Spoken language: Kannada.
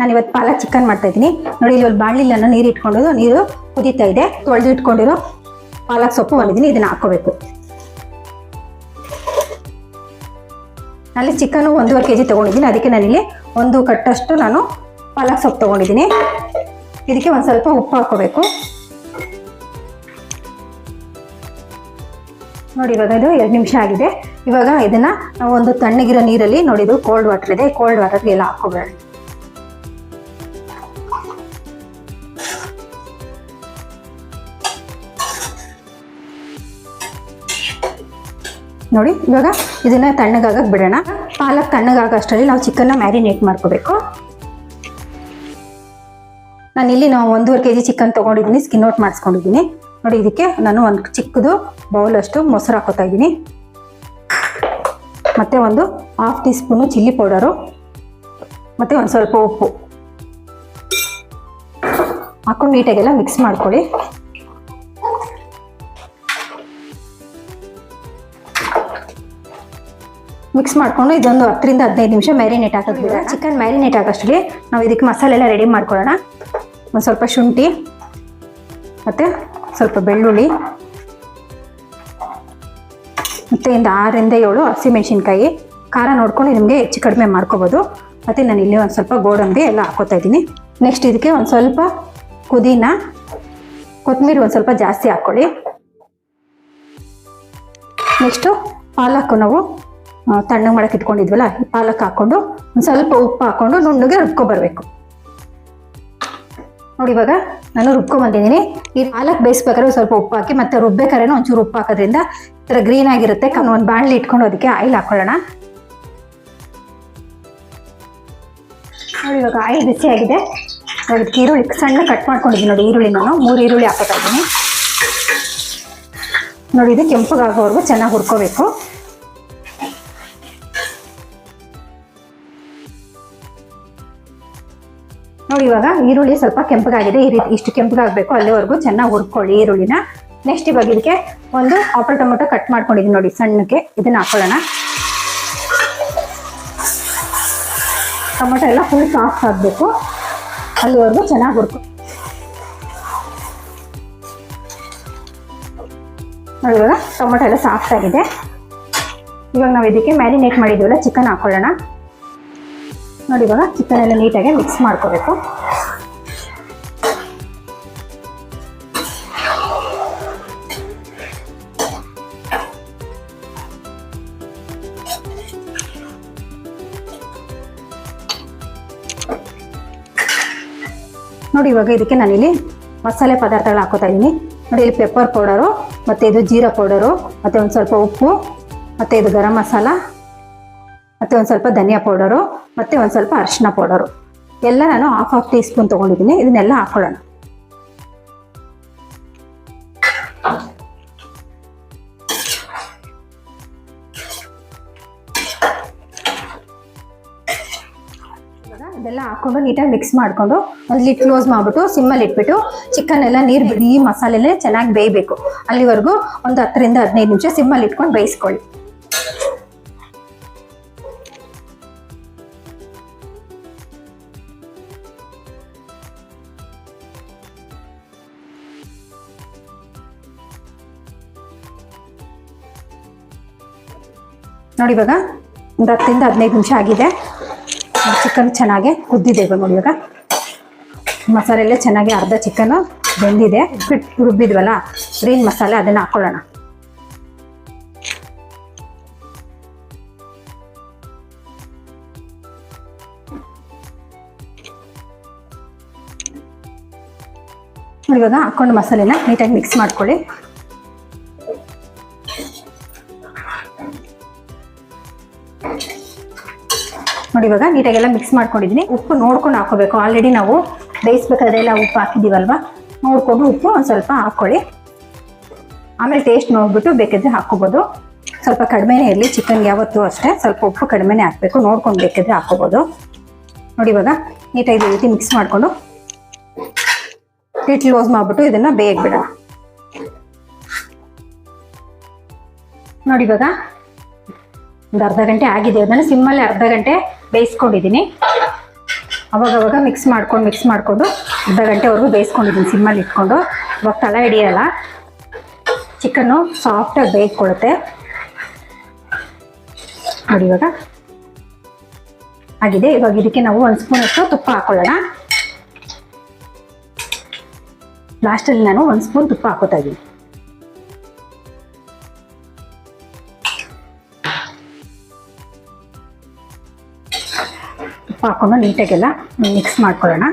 ನಾನು ಇವತ್ತು ಪಾಲಕ್ ಚಿಕನ್ ಮಾಡ್ತಾ ಇದ್ದೀನಿ ನೋಡಿ ಇಲ್ಲಿ ಒಂದು ಬಾಣಲಿಲ್ಲ ನೀರು ಇಟ್ಕೊಂಡು, ನೀರು ಕುದೀತಾ ಇದೆ. ತೊಳೆದು ಇಟ್ಕೊಂಡಿರೋ ಪಾಲಕ್ ಸೊಪ್ಪು ಬಂದಿದ್ದೀನಿ ಇದನ್ನು ಹಾಕೋಬೇಕು ಅಲ್ಲಿ ಚಿಕನು ಒಂದೂವರೆ ಕೆ ಜಿ ತೊಗೊಂಡಿದ್ದೀನಿ. ಅದಕ್ಕೆ ನಾನಿಲ್ಲಿ ಒಂದು ಕಟ್ಟಷ್ಟು ನಾನು ಪಾಲಕ್ ಸೊಪ್ಪು ತೊಗೊಂಡಿದ್ದೀನಿ. ಇದಕ್ಕೆ ಒಂದು ಸ್ವಲ್ಪ ಉಪ್ಪು ಹಾಕೋಬೇಕು ನೋಡಿ, ಇವಾಗ ಇದು ಎರಡು ನಿಮಿಷ ಆಗಿದೆ. ಇವಾಗ ಇದನ್ನು ನಾವು ಒಂದು ತಣ್ಣಗಿರೋ ನೀರಲ್ಲಿ, ನೋಡಿ, ಇದು ಕೋಲ್ಡ್ ವಾಟರ್ ಇದೆ. ಕೋಲ್ಡ್ ವಾಟರ್ಗೆ ಎಲ್ಲ ಹಾಕೋಬೇಡ ನೋಡಿ, ಇವಾಗ ಇದನ್ನ ತಣ್ಣಗಾಗಕ್ಕೆ ಬಿಡೋಣ. ಪಾಲಕ್ ತಣ್ಣಗಾಗ ಅಷ್ಟರಲ್ಲಿ ನಾವು ಚಿಕನ್ನ ಮ್ಯಾರಿನೇಟ್ ಮಾಡ್ಕೋಬೇಕು. ನಾನು ಇಲ್ಲಿ ನಾವು ಒಂದೂವರೆ ಕೆ ಜಿ ಚಿಕನ್ ತೊಗೊಂಡಿದ್ದೀನಿ, ಸ್ಕಿನ್ ಔಟ್ ಮಾಡಿಸ್ಕೊಂಡಿದ್ದೀನಿ. ನೋಡಿ, ಇದಕ್ಕೆ ನಾನು ಒಂದು ಚಿಕ್ಕದು ಬೌಲ್ ಅಷ್ಟು ಮೊಸರು ಹಾಕೋತಾ ಇದ್ದೀನಿ. ಮತ್ತು ಒಂದು half teaspoon chilli powder ಮತ್ತು ಒಂದು ಸ್ವಲ್ಪ ಉಪ್ಪು. ಹಾಕೊಂಡು ನೀಟಾಗೆಲ್ಲ ಮಿಕ್ಸ್ ಮಾಡ್ಕೊಳ್ಳಿ. ಮಿಕ್ಸ್ ಮಾಡ್ಕೊಂಡು ಇದೊಂದು ಹತ್ತರಿಂದ ಹದಿನೈದು ನಿಮಿಷ ಮ್ಯಾರಿನೇಟ್ ಹಾಕೋದ್ಬಿಡ ಚಿಕನ್ ಮ್ಯಾರಿನೇಟ್ ಆಗೋಷ್ಟರಲ್ಲಿ ನಾವು ಇದಕ್ಕೆ ಮಸಾಲೆ ಎಲ್ಲ ರೆಡಿ ಮಾಡ್ಕೊಳ್ಳೋಣ. ಒಂದು ಸ್ವಲ್ಪ ಶುಂಠಿ ಮತ್ತು ಸ್ವಲ್ಪ ಬೆಳ್ಳುಳ್ಳಿ ಮತ್ತು ಇಂದ ಆರರಿಂದ ಏಳು ಹಸಿಮೆಣ್ಸಿನ್ಕಾಯಿ. ಖಾರ ನೋಡ್ಕೊಂಡು ನಿಮಗೆ ಹೆಚ್ಚು ಕಡಿಮೆ ಮಾಡ್ಕೋಬೋದು. ಮತ್ತು ನಾನು ಇಲ್ಲಿ ಒಂದು ಸ್ವಲ್ಪ ಗೋಡಂಬಿ ಎಲ್ಲ ಹಾಕೋತಾ ಇದ್ದೀನಿ. ನೆಕ್ಸ್ಟ್ ಇದಕ್ಕೆ ಒಂದು ಸ್ವಲ್ಪ ಪುದೀನ, ಕೊತ್ತಂಬರಿ ಒಂದು ಸ್ವಲ್ಪ ಜಾಸ್ತಿ ಹಾಕ್ಕೊಳ್ಳಿ. ನೆಕ್ಸ್ಟು ಪಾಲಕ್ಕು ನಾವು ತಣ್ಣಗೆ ಮಾಡಕ್ಕೆ ಇಟ್ಕೊಂಡಿದ್ವಲ್ಲ, ಈ ಪಾಲಕ್ ಹಾಕ್ಕೊಂಡು ಒಂದು ಸ್ವಲ್ಪ ಉಪ್ಪು ಹಾಕ್ಕೊಂಡು ನುಣ್ಣಗೆ ರುಬ್ಕೊಬರ್ಬೇಕು ನೋಡಿ ಇವಾಗ ನಾನು ರುಬ್ಕೊಂಬಂದಿದ್ದೀನಿ ಈ ಪಾಲಕ್ ಬೇಯಿಸ್ಬೇಕಾದ್ರೆ ಸ್ವಲ್ಪ ಉಪ್ಪು ಹಾಕಿ, ಮತ್ತೆ ರುಬ್ಬೇಕಾದ್ರೆ ಒಂಚೂರು ಉಪ್ಪು ಹಾಕೋದ್ರಿಂದ ಈ ಥರ ಗ್ರೀನ್ ಆಗಿರುತ್ತೆ. ಒಂದು ಬಾಣಲಿ ಇಟ್ಕೊಂಡು ಅದಕ್ಕೆ ಆಯಿಲ್ ಹಾಕೊಳ್ಳೋಣ. ನೋಡಿ ಇವಾಗ ಆಯಿಲ್ ಬಿಸಿ ಆಗಿದೆ. ಇವಾಗ ಈರುಳ್ಳಿ, ಸಣ್ಣ ಕಟ್ ಮಾಡ್ಕೊಂಡಿದ್ದೀನಿ ನೋಡಿ ಈರುಳ್ಳಿ ನಾನು. ಮೂರು ಈರುಳ್ಳಿ ಹಾಕೋತಾ ಇದ್ದೀನಿ. ನೋಡಿ ಇದು ಕೆಂಪಗಾಗೋವರೆಗೂ ಚೆನ್ನಾಗಿ ಹುರ್ಕೋಬೇಕು. ನೋಡಿ, ಇವಾಗ ಈರುಳ್ಳಿ ಸ್ವಲ್ಪ ಕೆಂಪಗಾಗಿದೆ. ಈ ರೀತಿ ಇಷ್ಟು ಕೆಂಪಗಾಗಬೇಕು. ಅಲ್ಲಿವರೆಗೂ ಚೆನ್ನಾಗಿ ಹುರ್ಕೊಳ್ಳಿ ಈರುಳ್ಳಿನ. ನೆಕ್ಸ್ಟ್ ಇವಾಗ ಇದಕ್ಕೆ ಒಂದು ಆಪಲ್ ಟೊಮೊಟೊ ಕಟ್ ಮಾಡ್ಕೊಂಡಿದ್ದೀನಿ ನೋಡಿ, ಸಣ್ಣಕ್ಕೆ. ಇದನ್ನ ಹಾಕೊಳ್ಳೋಣ. ಟೊಮೊಟೊ ಎಲ್ಲ ಫುಲ್ ಸಾಫ್ಟ್ ಆಗಬೇಕು. ಅಲ್ಲಿವರೆಗೂ ಚೆನ್ನಾಗಿ ಹುರ್ಕೊ ನೋಡಿ, ಇವಾಗ ಟೊಮೊಟೊ ಎಲ್ಲ ಸಾಫ್ಟ್ ಆಗಿದೆ. ಇವಾಗ ನಾವು ಇದಕ್ಕೆ ಮ್ಯಾರಿನೇಟ್ ಮಾಡಿದ್ದೀವಲ್ಲ ಚಿಕನ್ ಹಾಕೊಳ್ಳೋಣ. ನೋಡಿ ಇವಾಗ ಚಿಕನ್ ಎಲ್ಲ ನೀಟಾಗಿ ಮಿಕ್ಸ್ ಮಾಡ್ಕೋಬೇಕು. ನೋಡಿ ಇವಾಗ ಇದಕ್ಕೆ ನಾನಿಲ್ಲಿ ಮಸಾಲೆ ಪದಾರ್ಥಗಳು ಹಾಕೋತಾ ಇದ್ದೀನಿ. ನೋಡಿ ಇಲ್ಲಿ ಪೆಪ್ಪರ್ ಪೌಡರು ಮತ್ತು ಇದು ಜೀರಾ ಪೌಡರು ಮತ್ತು ಒಂದು ಸ್ವಲ್ಪ ಉಪ್ಪು, ಮತ್ತು ಇದು ಗರಂ ಮಸಾಲ ಮತ್ತು ಒಂದು ಸ್ವಲ್ಪ ಧನಿಯಾ ಪೌಡರು, ಮತ್ತು ಒಂದು ಸ್ವಲ್ಪ ಅರಿಶಿನ ಪೌಡರು. ಎಲ್ಲ ನಾನು ಹಾಫ್ ಹಾಫ್ ಟೀ ಸ್ಪೂನ್ ತೊಗೊಂಡಿದ್ದೀನಿ. ಇದನ್ನೆಲ್ಲ ಹಾಕೊಳ್ಳೋಣ. ಇದೆಲ್ಲ ಹಾಕೊಂಡು ನೀಟಾಗಿ ಮಿಕ್ಸ್ ಮಾಡಿಕೊಂಡು ಒಂದು ಲಿಟ್ ಕ್ಲೋಸ್ ಮಾಡಿಬಿಟ್ಟು ಸಿಮ್ಮಲ್ಲಿ ಇಟ್ಬಿಟ್ಟು ಚಿಕನ್ ಎಲ್ಲ ನೀರು ಬಿಡಿ ಮಸಾಲೆನೇ ಚೆನ್ನಾಗಿ ಬೇಯಬೇಕು. ಅಲ್ಲಿವರೆಗೂ ಒಂದು ಹತ್ತರಿಂದ ಹದಿನೈದು ನಿಮಿಷ ಸಿಮ್ಮಲ್ಲಿ ಇಟ್ಕೊಂಡು ಬೇಯಿಸ್ಕೊಳ್ಳಿ. ನೋಡಿ ಇವಾಗ ಒಂದು ಹತ್ತರಿಂದ ಹದಿನೈದು ನಿಮಿಷ ಆಗಿದೆ. ಚಿಕನ್ ಚೆನ್ನಾಗಿ ಕುದ್ದಿದೆ ಇವಾಗ ನೋಡಿ ಇವಾಗ. ಮಸಾಲೆ ಎಲ್ಲ ಚೆನ್ನಾಗಿ ಅರ್ಧ ಚಿಕನ್ ಬೆಂದಿದೆ. ಫಿಟ್ ರುಬ್ಬಿದ್ವಲ್ಲ ಗ್ರೀನ್ ಮಸಾಲೆ ಅದನ್ನ ಹಾಕೊಳ್ಳೋಣ. ನೋಡಿ ಇವಾಗ ಹಾಕೊಂಡು ಮಸಾಲೆನ ನೀಟಾಗಿ ಮಿಕ್ಸ್ ಮಾಡ್ಕೊಳ್ಳಿ. ನೋಡಿ, ಇವಾಗ ನೀಟಾಗೆಲ್ಲ ಮಿಕ್ಸ್ ಮಾಡ್ಕೊಂಡಿದ್ದೀನಿ. ಉಪ್ಪು ನೋಡ್ಕೊಂಡು ಹಾಕೋಬೇಕು ಆಲ್ರೆಡಿ ನಾವು ಬೇಯಿಸ್ಬೇಕಾದ್ರೆಲ್ಲ ಉಪ್ಪು ಹಾಕಿದ್ದೀವಲ್ವ? ನೋಡಿಕೊಂಡು ಉಪ್ಪು ಒಂದು ಸ್ವಲ್ಪ ಹಾಕ್ಕೊಳ್ಳಿ. ಆಮೇಲೆ ಟೇಸ್ಟ್ ನೋಡಿಬಿಟ್ಟು ಬೇಕಿದ್ರೆ ಹಾಕ್ಕೋಬೋದು. ಸ್ವಲ್ಪ ಕಡಿಮೆನೇ ಇರಲಿ, ಚಿಕನ್ಗೆ ಯಾವತ್ತೂ ಅಷ್ಟೇ. ಸ್ವಲ್ಪ ಉಪ್ಪು ಕಡಿಮೆನೇ ಹಾಕಬೇಕು. ನೋಡ್ಕೊಂಡು ಬೇಕಿದ್ರೆ ಹಾಕ್ಕೋಬೋದು. ನೋಡಿ, ಇವಾಗ ನೀಟಾಗಿ ರೀತಿ ಮಿಕ್ಸ್ ಮಾಡಿಕೊಂಡು ಲಿಟ್ ಕ್ಲೋಸ್ ಮಾಡಿಬಿಟ್ಟು ಇದನ್ನು ಬೇಗ ಬಿಡೋಣ ನೋಡಿ, ಇವಾಗ ಒಂದು ಅರ್ಧ ಗಂಟೆ ಆಗಿದೆ. ಅದನ್ನು ಸಿಮ್ಮಲ್ಲಿ ಅರ್ಧ ಗಂಟೆ ಬೇಯಿಸ್ಕೊಂಡಿದ್ದೀನಿ. ಅವಾಗವಾಗ ಅವಾಗ ಮಿಕ್ಸ್ ಮಾಡ್ಕೊಂಡು ಮಿಕ್ಸ್ ಮಾಡಿಕೊಂಡು ಅರ್ಧ ಗಂಟೆವರೆಗೂ ಬೇಯಿಸ್ಕೊಂಡಿದ್ದೀನಿ ಸಿಮ್ಮಲ್ಲಿ ಇಟ್ಕೊಂಡು. ಇವಾಗ ತಲೆ ಹಿಡಿಯಲ್ಲ. ಚಿಕನ್ನು ಸಾಫ್ಟಾಗಿ ಬೇಯ್ಕೊಳ್ಳುತ್ತೆ ನೋಡಿ ಇವಾಗ. ಆಗಿದೆ. ಇವಾಗ ಇದಕ್ಕೆ ನಾವು ಒಂದು ಸ್ಪೂನಷ್ಟು ತುಪ್ಪ ಹಾಕೊಳ್ಳೋಣ. ಲಾಸ್ಟಲ್ಲಿ ನಾನು ಒಂದು ಸ್ಪೂನ್ ತುಪ್ಪ ಹಾಕೋತಾ ಇದ್ದೀನಿ. ಹಾಕೊಂಡು ನೀಟಾಗೆಲ್ಲ ಮಿಕ್ಸ್ ಮಾಡ್ಕೊಳ್ಳೋಣ.